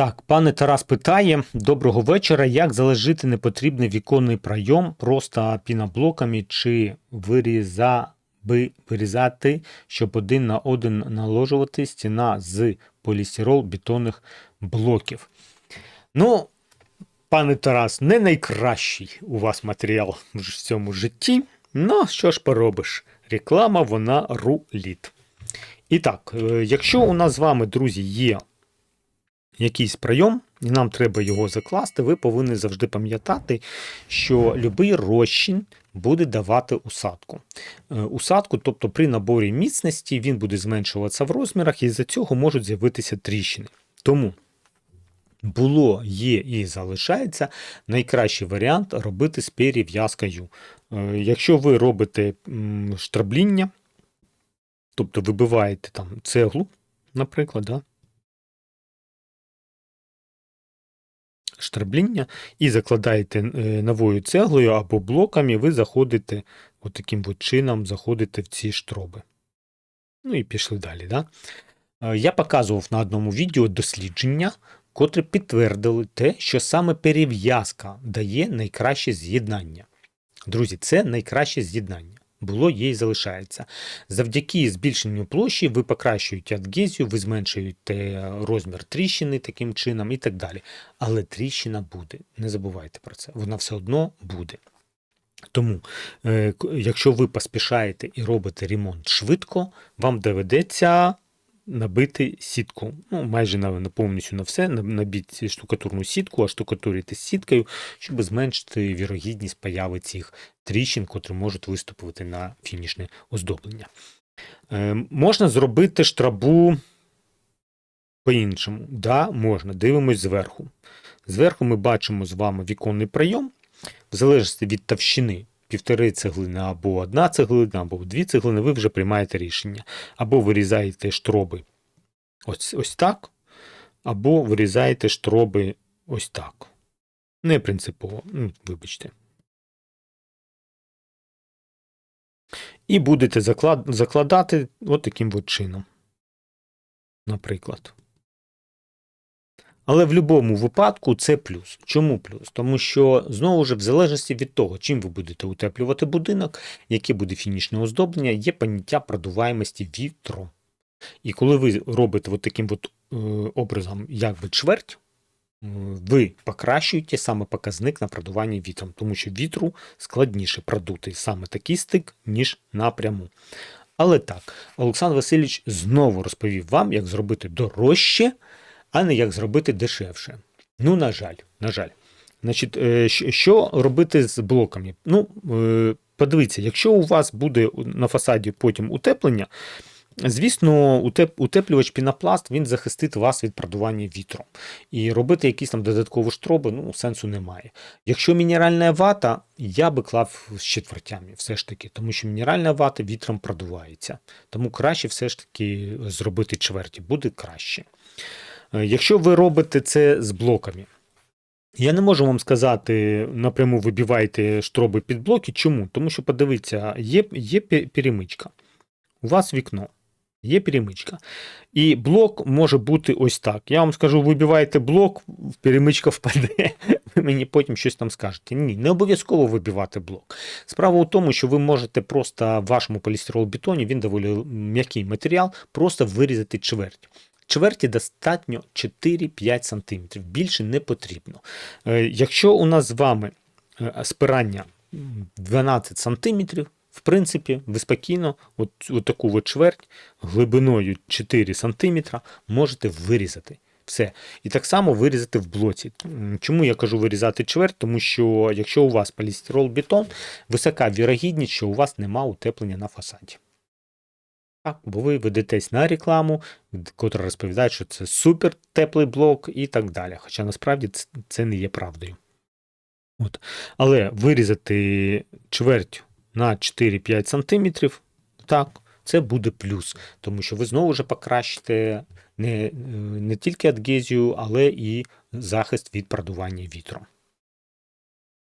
Так, пане Тарас питає: доброго вечора. Як залежити непотрібний віконний пройом просто піноблоками чи виріза, би, вирізати, щоб один на один наложувати стіна з полістирол бетонних блоків? Ну, пане Тарас, не найкращий у вас матеріал в цьому житті. Ну, що ж поробиш? Реклама, вона руліт. І так, е, якщо у нас з вами, друзі, є якийсь прийом, і нам треба його закласти, ви повинні завжди пам'ятати, що будь-який розчин буде давати усадку. Е, Усадку, тобто при наборі міцності, він буде зменшуватися в розмірах, і з-за цього можуть з'явитися тріщини. Тому було, є і залишається найкращий варіант робити з перев'язкою. Е, Якщо ви робите штрабління, тобто вибиваєте там цеглу, наприклад, да? Штрабління і закладаєте е, новою цеглою або блоками, ви заходите от таким от чином заходите в ці штроби. Ну і пішли далі. Да? Е, Я показував на одному відео дослідження, котре підтвердили те, що саме перев'язка дає найкраще з'єднання. Друзі, це найкраще з'єднання. Було, є і залишається. Завдяки збільшенню площі ви покращуєте адгезію, ви зменшуєте розмір тріщини таким чином і так далі. Але тріщина буде. Не забувайте про це. Вона все одно буде. Тому, е, якщо ви поспішаєте і робите ремонт швидко, вам доведеться набити сітку. Ну, майже на, на повністю на все, на- набити штукатурну сітку, а штукатурити з сіткою, щоб зменшити вірогідність появи цих тріщин, котрі можуть виступити на фінішне оздоблення. Е, можна зробити штрабу по-іншому. Да, можна. Дивимось зверху. Зверху ми бачимо з вами віконний прийом, в залежності від товщини. Півтори цеглини або одна цеглина, або дві цеглини, ви вже приймаєте рішення. Або вирізаєте штроби ось, ось так, або вирізаєте штроби ось так. Не принципово, ну, вибачте. І будете заклад... закладати от таким от чином. Наприклад. Але в будь-якому випадку це плюс. Чому плюс? Тому що знову ж в залежності від того, чим ви будете утеплювати будинок, яке буде фінішне оздоблення, є поняття продуваємості вітру. І коли ви робите от таким от, е, образом, якби чверть, е, ви покращуєте саме показник на продування вітром, тому що вітру складніше продути саме такий стик, ніж напряму. Але так, Олександр Васильович знову розповів вам, як зробити дорожче, а не як зробити дешевше. Ну, на жаль, на жаль. Значить, е, що робити з блоками? Ну, подивіться, якщо у вас буде на фасаді потім утеплення, звісно, утеплювач пінопласт він захистить вас від продування вітром. І робити якісь там додаткові штроби, ну, сенсу немає. Якщо мінеральна вата, я би клав з четвертями, все ж таки, тому що мінеральна вата вітром продувається. Тому краще все ж таки зробити чверті, буде краще. Е, Якщо ви робите це з блоками, я не можу вам сказати напряму вибивайте штроби під блоки. Чому? Тому що подивіться, є, є перемичка. У вас вікно, є перемичка. І блок може бути ось так. Я вам скажу, вибиваєте блок, перемичка впаде. Ви мені потім щось там скажете. Ні, не обов'язково вибивати блок. Справа у тому, що ви можете просто в вашому полістиролбетоні, він доволі м'який матеріал, просто вирізати чверть. Чверті достатньо 4-5 см, більше не потрібно. Е, Якщо у нас з вами е, спирання 12 см, в принципі, ви спокійно от, от таку от чверть глибиною 4 см можете вирізати. Все. І так само вирізати в блоці. Чому я кажу вирізати чверть? Тому що якщо у вас полістирол-бетон, висока вірогідність, що у вас нема утеплення на фасаді. Так, бо ви ведетесь на рекламу, котра розповідає, що це супер теплий блок і так далі. Хоча насправді це не є правдою. От. Але вирізати чверть на 4-5 см, так, це буде плюс, тому що ви знову ж покращите не, е, не тільки адгезію, але і захист від продування вітром.